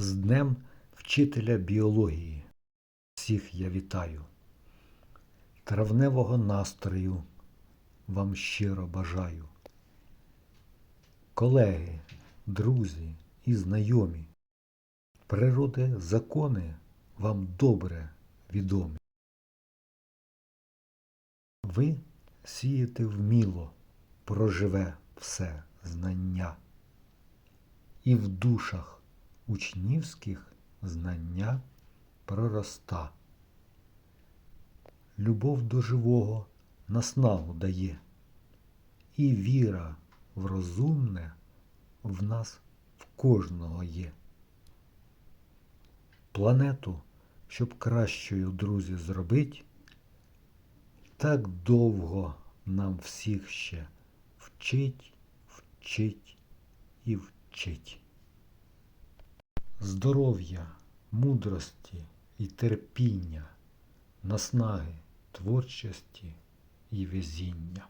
З Днем Вчителя біології. Всіх я вітаю. Травневого настрою вам щиро бажаю. Колеги, друзі і знайомі, природи закони вам добре відомі. Ви сієте вміло, проживе все знання, і в душах учнівських знання пророста. Любов до живого наснагу дає, і віра в розумне в нас в кожного є. Планету, щоб кращою, друзі, зробить, так довго нам всіх ще вчить, вчить і вчить. Здоров'я, мудрості і терпіння, наснаги, творчості і везіння.